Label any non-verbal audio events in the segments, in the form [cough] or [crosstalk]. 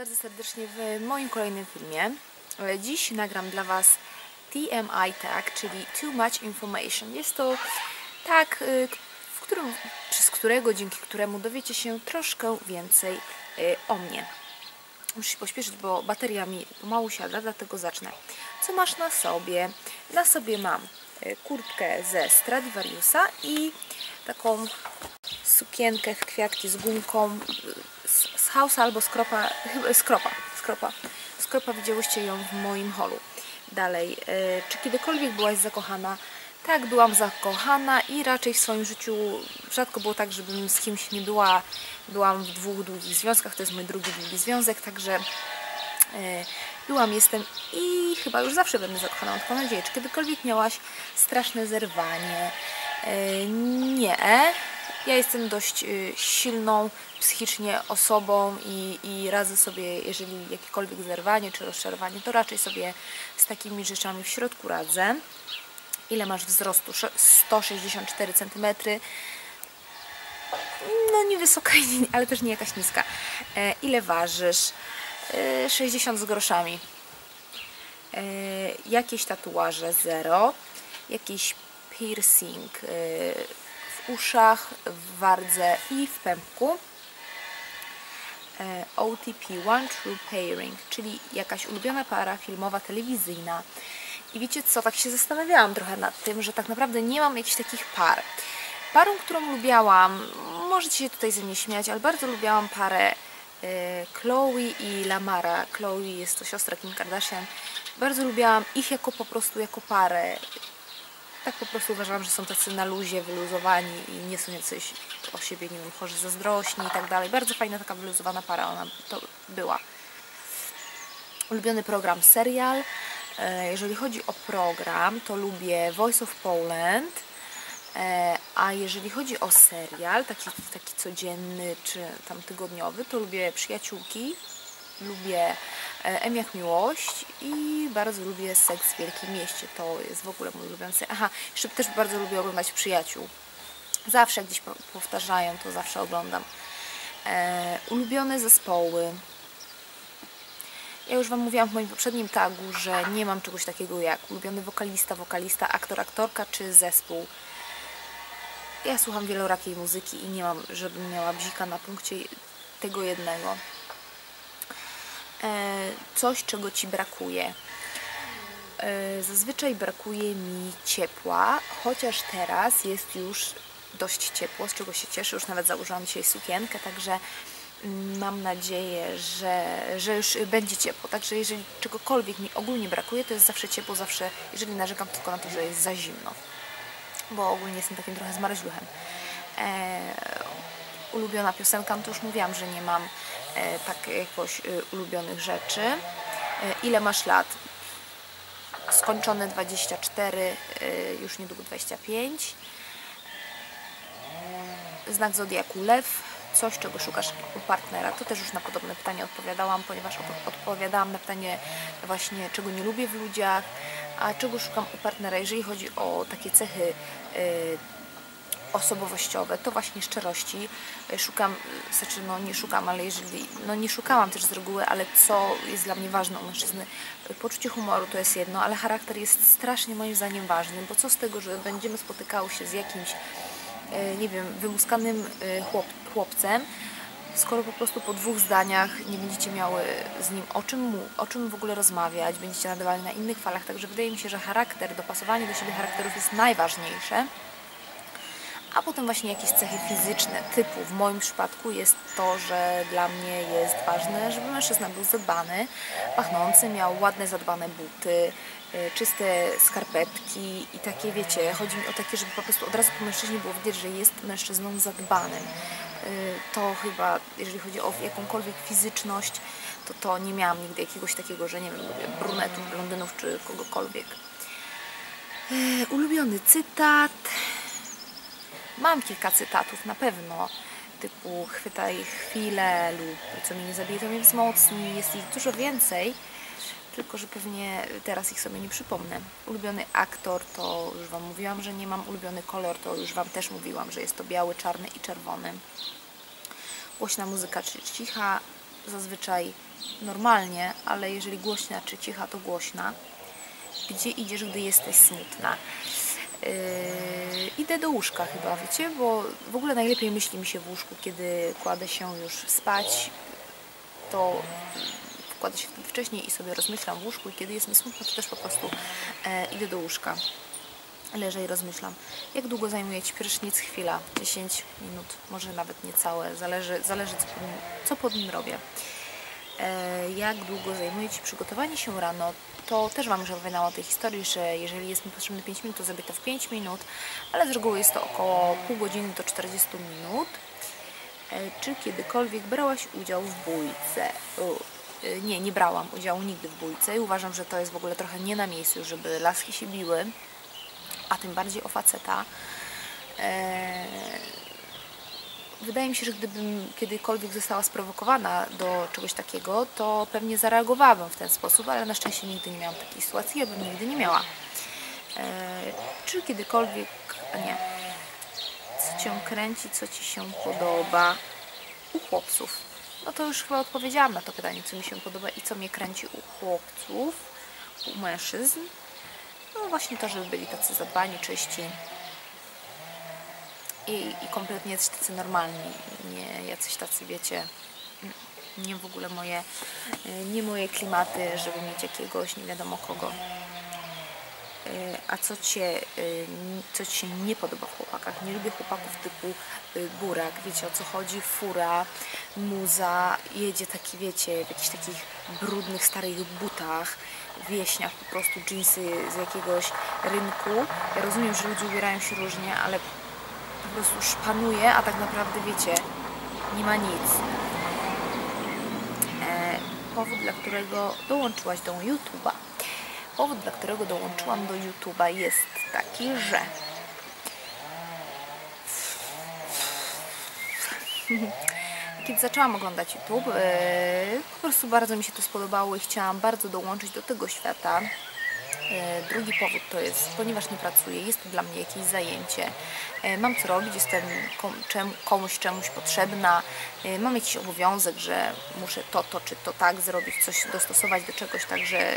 bardzo serdecznie w moim kolejnym filmie. Dziś nagram dla Was TMI tag, czyli Too Much Information. Jest to tag, y, w którym, przez którego, dzięki któremu dowiecie się troszkę więcej y, o mnie. Muszę się pośpieszyć, bo bateria mi pomału siada, dlatego zacznę. Co masz na sobie? Na sobie mam y, kurtkę ze Stradivariusa i taką sukienkę w kwiatki z gumką z, z Hausa albo skropa, skropa, skropa. Skropa widziałyście ją w moim holu. Dalej, y, czy kiedykolwiek byłaś zakochana? Tak, byłam zakochana i raczej w swoim życiu rzadko było tak, żebym z kimś nie była. Byłam w dwóch długich związkach, to jest mój drugi długi związek, także y, byłam, jestem i chyba już zawsze będę zakochana, mam taką nadzieję. Czy kiedykolwiek miałaś straszne zerwanie? Y, Nie. Ja jestem dość y, silną psychicznie osobą i, i radzę sobie, jeżeli jakiekolwiek zerwanie czy rozczarowanie, to raczej sobie z takimi rzeczami w środku radzę. Ile masz wzrostu? Sze- 164 cm. No nie wysoka, nie- ale też nie jakaś niska. E, ile ważysz? E, 60 z groszami. E, jakieś tatuaże? Zero. Jakiś piercing e, uszach, w wardze i w pępku. E, OTP One True Pairing, czyli jakaś ulubiona para filmowa, telewizyjna. I wiecie co, tak się zastanawiałam trochę nad tym, że tak naprawdę nie mam jakichś takich par. Parą, którą lubiałam, możecie się tutaj ze mnie śmiać, ale bardzo lubiałam parę e, Chloe i Lamara. Chloe jest to siostra Kim Kardashian. Bardzo lubiałam ich jako po prostu jako parę. Tak po prostu uważałam, że są tacy na luzie, wyluzowani i nie są jacyś o siebie, nie wiem, chorzy zazdrośni i tak dalej. Bardzo fajna taka wyluzowana para ona to była. Ulubiony program serial. E, Jeżeli chodzi o program, to lubię Voice of Poland. E, A jeżeli chodzi o serial, taki, taki codzienny czy tam tygodniowy, to lubię Przyjaciółki, lubię e, M jak miłość i bardzo lubię Seks w Wielkim Mieście. To jest w ogóle mój ulubiony. Aha, jeszcze też bardzo lubię oglądać Przyjaciół. Zawsze gdzieś po- powtarzają, to zawsze oglądam. E, ulubione zespoły. Ja już Wam mówiłam w moim poprzednim tagu, że nie mam czegoś takiego jak ulubiony wokalista, wokalista, aktor, aktorka czy zespół. Ja słucham wielorakiej muzyki i nie mam, żebym miała bzika na punkcie tego jednego. E, coś, czego Ci brakuje. E, Zazwyczaj brakuje mi ciepła, chociaż teraz jest już dość ciepło, z czego się cieszę. Już nawet założyłam dzisiaj sukienkę, także mam nadzieję, że, że już będzie ciepło. Także jeżeli czegokolwiek mi ogólnie brakuje, to jest zawsze ciepło, zawsze, jeżeli narzekam tylko na to, że jest za zimno. Bo ogólnie jestem takim trochę zmarzluchem. E, ulubiona piosenka, no to już mówiłam, że nie mam e, tak jakoś e, ulubionych rzeczy. E, ile masz lat? Skończone 24, e, już niedługo 25. Znak zodiaku lew. Coś, czego szukasz u partnera. To też już na podobne pytanie odpowiadałam, ponieważ odpowiadałam na pytanie właśnie, czego nie lubię w ludziach, a czego szukam u partnera, jeżeli chodzi o takie cechy y, osobowościowe, to właśnie szczerości. Y, Szukam, y, znaczy no nie szukam, ale jeżeli, no nie szukałam też z reguły, ale co jest dla mnie ważne u mężczyzny, y, poczucie humoru to jest jedno, ale charakter jest strasznie moim zdaniem ważny, bo co z tego, że będziemy spotykały się z jakimś, nie wiem, wymuskanym chłop, chłopcem, skoro po prostu po dwóch zdaniach nie będziecie miały z nim o czym, mu, o czym w ogóle rozmawiać, będziecie nadawali na innych falach, także wydaje mi się, że charakter, dopasowanie do siebie charakterów jest najważniejsze a potem właśnie jakieś cechy fizyczne, typu w moim przypadku jest to, że dla mnie jest ważne, żeby mężczyzna był zadbany, pachnący, miał ładne, zadbane buty, y, czyste skarpetki i takie, wiecie, chodzi mi o takie, żeby po prostu od razu po mężczyźnie było widać, że jest mężczyzną zadbanym. Y, To chyba, jeżeli chodzi o jakąkolwiek fizyczność, to to nie miałam nigdy jakiegoś takiego, że nie wiem, brunetów, blondynów czy kogokolwiek. Y, Ulubiony cytat. Mam kilka cytatów na pewno, typu chwytaj chwilę lub co mnie nie zabije, to mnie wzmocni. Jest ich dużo więcej, tylko że pewnie teraz ich sobie nie przypomnę. Ulubiony aktor to już Wam mówiłam, że nie mam. Ulubiony kolor to już Wam też mówiłam, że jest to biały, czarny i czerwony. Głośna muzyka czy cicha. zazwyczaj normalnie, ale jeżeli głośna czy cicha, to głośna. Gdzie idziesz, gdy jesteś smutna? Yy, idę do łóżka chyba, wiecie, bo w ogóle najlepiej myśli mi się w łóżku, kiedy kładę się już spać, to kładę się wtedy wcześniej i sobie rozmyślam w łóżku i kiedy jest mi smutno, to też po prostu e, idę do łóżka. Leżę i rozmyślam. Jak długo zajmuje Ci prysznic? Chwila, 10 minut, może nawet niecałe, zależy, zależy co, pod nim, co pod nim robię. E, jak długo zajmuje Ci przygotowanie się rano? To też Wam już opowiadałam o tej historii, że jeżeli jest mi potrzebne 5 minut, to zrobię to w 5 minut, ale z reguły jest to około pół godziny do 40 minut. E, czy kiedykolwiek brałaś udział w bójce? E, nie, nie brałam udziału nigdy w bójce i uważam, że to jest w ogóle trochę nie na miejscu, żeby laski się biły, a tym bardziej o faceta. E, wydaje mi się, że gdybym kiedykolwiek została sprowokowana do czegoś takiego, to pewnie zareagowałabym w ten sposób, ale na szczęście nigdy nie miałam takiej sytuacji, ja bym nigdy nie miała. Czy kiedykolwiek, a nie, co Cię kręci, co Ci się podoba u chłopców? No to już chyba odpowiedziałam na to pytanie, co mi się podoba i co mnie kręci u chłopców, u mężczyzn. No właśnie to, żeby byli tacy zadbani, czyści i, i kompletnie jacyś tacy normalni, nie jacyś tacy, wiecie, nie w ogóle moje, nie moje klimaty, żeby mieć jakiegoś nie wiadomo kogo. A co Cię, co Ci się nie podoba w chłopakach? Nie lubię chłopaków typu burak, wiecie o co chodzi? Fura, muza, jedzie taki, wiecie, w jakichś takich brudnych, starych butach, wieśniach, po prostu dżinsy z jakiegoś rynku. Ja rozumiem, że ludzie ubierają się różnie, ale po prostu szpanuje, a tak naprawdę, wiecie, nie ma nic. E, powód, dla którego dołączyłaś do YouTube'a. Powód, dla którego dołączyłam do YouTube'a jest taki, że [laughs] kiedy zaczęłam oglądać YouTube, yy, po prostu bardzo mi się to spodobało i chciałam bardzo dołączyć do tego świata. Yy, drugi powód to jest, ponieważ nie pracuję, jest to dla mnie jakieś zajęcie. Yy, mam co robić, jestem komuś czemuś potrzebna, mam jakiś obowiązek, że muszę to, to czy to tak zrobić, coś dostosować do czegoś, także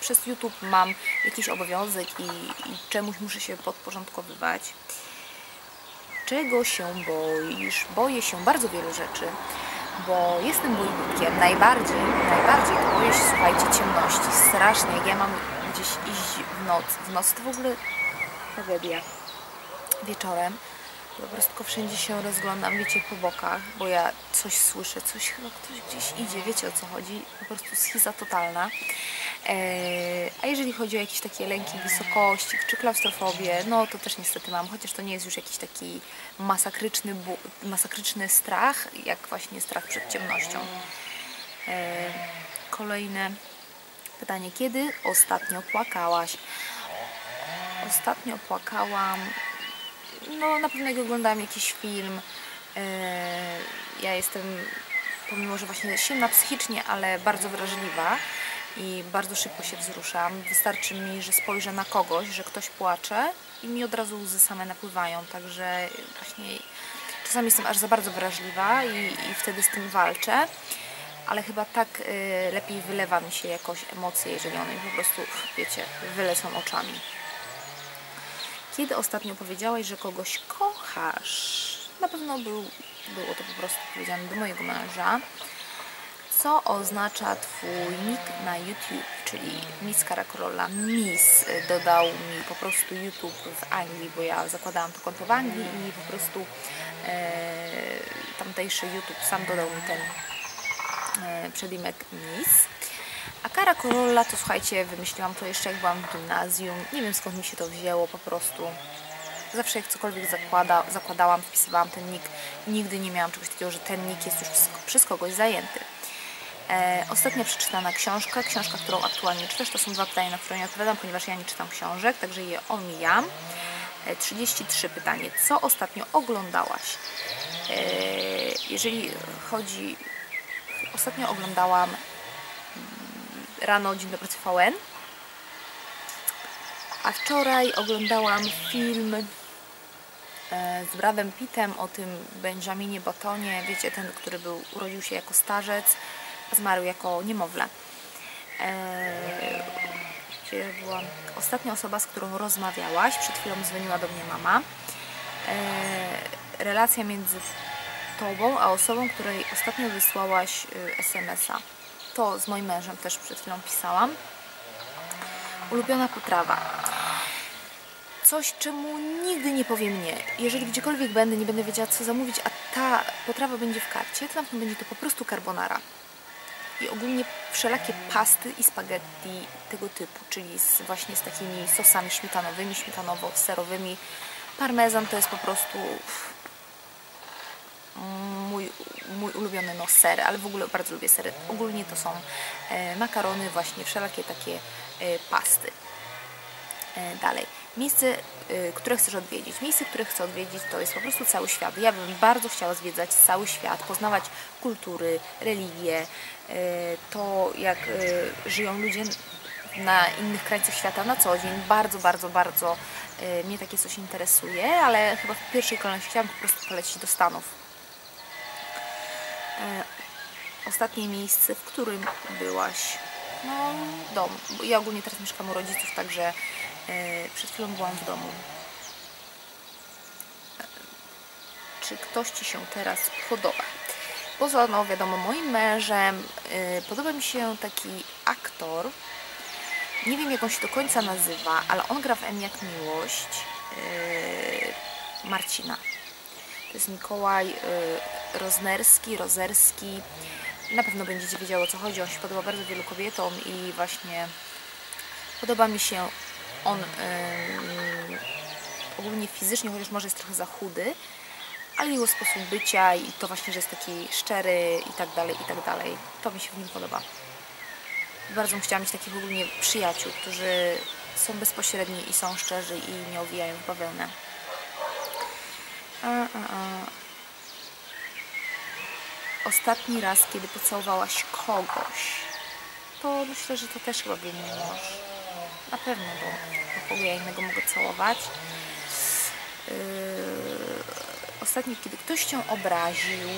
przez YouTube mam jakiś obowiązek i, i czemuś muszę się podporządkowywać. Czego się boisz? Boję się bardzo wielu rzeczy, bo jestem bojnikiem. Najbardziej, najbardziej to boję się, słuchajcie, ciemności. Strasznie, jak ja mam gdzieś iść w noc. W noc to w ogóle tragedia. Wieczorem po prostu wszędzie się rozglądam, wiecie, po bokach, bo ja coś słyszę, coś chyba ktoś gdzieś idzie, wiecie o co chodzi, po prostu schiza totalna. Eee, a jeżeli chodzi o jakieś takie lęki wysokości czy klaustrofobię, no to też niestety mam, chociaż to nie jest już jakiś taki masakryczny, masakryczny strach, jak właśnie strach przed ciemnością. Eee, kolejne pytanie, kiedy ostatnio płakałaś? Ostatnio płakałam, no na pewno jak oglądałam jakiś film, eee, ja jestem, pomimo że właśnie silna psychicznie, ale bardzo wrażliwa, i bardzo szybko się wzruszam. Wystarczy mi, że spojrzę na kogoś, że ktoś płacze i mi od razu łzy same napływają, także właśnie czasami jestem aż za bardzo wrażliwa i, i wtedy z tym walczę, ale chyba tak y, lepiej wylewa mi się jakoś emocje, jeżeli one po prostu, wiecie, wylecą oczami. Kiedy ostatnio powiedziałaś, że kogoś kochasz? Na pewno był, było to po prostu powiedziane do mojego męża co oznacza Twój nick na YouTube, czyli Miss Karakola. Miss dodał mi po prostu YouTube w Anglii, bo ja zakładałam to konto w Anglii i po prostu e, tamtejszy YouTube sam dodał mi ten e, przedimek Miss. A Kara Corolla to słuchajcie, wymyśliłam to jeszcze jak byłam w gimnazjum. Nie wiem skąd mi się to wzięło, po prostu zawsze jak cokolwiek zakłada, zakładałam, wpisywałam ten nick. Nigdy nie miałam czegoś takiego, że ten nick jest już przez kogoś zajęty. E, ostatnia przeczytana książka, książka, którą aktualnie czytasz, to są dwa pytania, na które nie odpowiadam, ponieważ ja nie czytam książek, także je omijam. E, 33 pytanie. Co ostatnio oglądałaś? E, jeżeli chodzi... Ostatnio oglądałam mm, rano Dzień Dobry TVN, a wczoraj oglądałam film e, z Bradem Pittem, o tym Benjaminie Batonie, wiecie, ten, który był, urodził się jako starzec, a zmarł jako niemowlę. E, gdzie była ostatnia osoba, z którą rozmawiałaś, przed chwilą dzwoniła do mnie mama. E, relacja między tobą, a osobą, której ostatnio wysłałaś y, SMS-a. To z moim mężem też przed chwilą pisałam. Ulubiona potrawa. Coś, czemu nigdy nie powiem nie. Jeżeli gdziekolwiek będę, nie będę wiedziała, co zamówić, a ta potrawa będzie w karcie, to na pewno będzie to po prostu carbonara. I ogólnie wszelakie pasty i spaghetti tego typu, czyli z, właśnie z takimi sosami śmietanowymi, śmietanowo-serowymi. Parmezan to jest po prostu mój, mój ulubiony no, ser, ale w ogóle bardzo lubię sery. Ogólnie to są e, makarony, właśnie wszelakie takie e, pasty. E, dalej. Miejsce, które chcesz odwiedzić. Miejsce, które chcę odwiedzić, to jest po prostu cały świat. Ja bym bardzo chciała zwiedzać cały świat, poznawać kultury, religie, to jak żyją ludzie na innych krańcach świata na co dzień. Bardzo, bardzo, bardzo mnie takie coś interesuje, ale chyba w pierwszej kolejności chciałam po prostu polecić do Stanów ostatnie miejsce, w którym byłaś? No, dom. Ja ogólnie teraz mieszkam u rodziców, także e, przed chwilą byłam w domu. E, czy ktoś Ci się teraz podoba? Poza, no wiadomo, moim mężem podoba mi się taki aktor, nie wiem jak on się do końca nazywa, ale on gra w M jak Miłość Marcina. To jest Mikołaj Roznerski, Rozerski. Na pewno będziecie wiedziały o co chodzi. On się podoba bardzo wielu kobietom i właśnie podoba mi się on ogólnie fizycznie, chociaż może jest trochę za chudy, ale jego sposób bycia i to właśnie, że jest taki szczery i tak dalej, i tak dalej. To mi się w nim podoba. Bardzo bym chciała mieć takich ogólnie przyjaciół, którzy są bezpośredni i są szczerzy i nie owijają w bawełnę. A, a, a. Ostatni raz, kiedy pocałowałaś kogoś, to myślę, że to też chyba był mój mąż. Na pewno, bo, bo kogo ja innego mogę całować. Yy, ostatni, kiedy ktoś Cię obraził,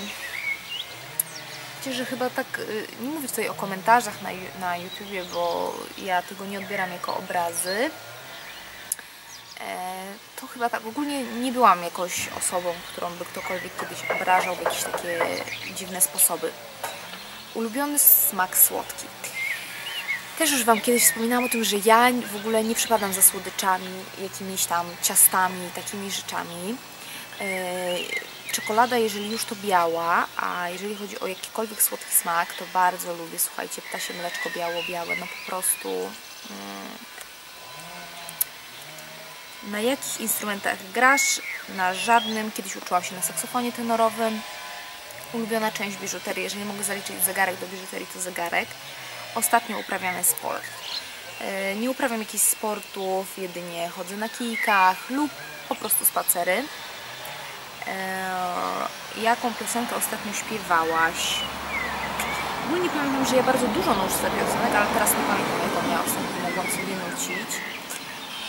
Wiecie, że chyba tak, yy, nie mówię tutaj o komentarzach na, na YouTubie, bo ja tego nie odbieram jako obrazy, to chyba tak, ogólnie nie byłam jakąś osobą, którą by ktokolwiek kiedyś obrażał w jakieś takie dziwne sposoby. Ulubiony smak słodki. Też już Wam kiedyś wspominałam o tym, że ja w ogóle nie przypadam za słodyczami, jakimiś tam ciastami, takimi rzeczami. Yy, czekolada, jeżeli już to biała, a jeżeli chodzi o jakikolwiek słodki smak, to bardzo lubię, słuchajcie, ptasie mleczko biało-białe, no po prostu... Na jakich instrumentach grasz? Na żadnym. Kiedyś uczyłam się na saksofonie tenorowym. Ulubiona część biżuterii. Jeżeli mogę zaliczyć zegarek do biżuterii, to zegarek. Ostatnio uprawiany sport. E, nie uprawiam jakichś sportów, jedynie chodzę na kijkach lub po prostu spacery. E, jaką piosenkę ostatnio śpiewałaś? Ogólnie pamiętam, że ja bardzo dużo nużę piosenek, ale teraz nie pamiętam, jaką ja ostatnio mogłam sobie nucić.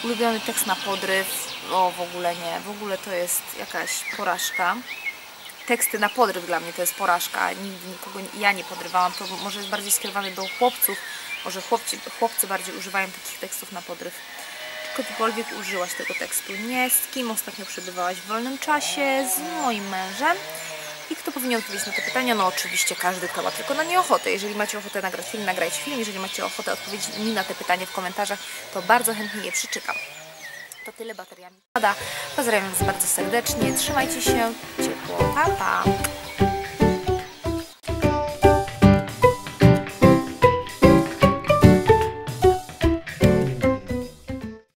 Ulubiony tekst na podryw. O, w ogóle nie. W ogóle to jest jakaś porażka. Teksty na podryw dla mnie to jest porażka. Nigdy nikogo ja nie podrywałam. To może jest bardziej skierowane do chłopców. Może chłopcy, chłopcy bardziej używają takich tekstów na podryw. Czy kiedykolwiek użyłaś tego tekstu? Nie. Z kim ostatnio przebywałaś w wolnym czasie? Z moim mężem. I kto powinien odpowiedzieć na te pytania? No oczywiście każdy, kto ma tylko na nie ochotę. Jeżeli macie ochotę nagrać film, nagrajcie film. Jeżeli macie ochotę odpowiedzieć mi na te pytania w komentarzach, to bardzo chętnie je przeczytam. To tyle bateriami. Pozdrawiam Was bardzo serdecznie. Trzymajcie się ciepło. Pa, pa.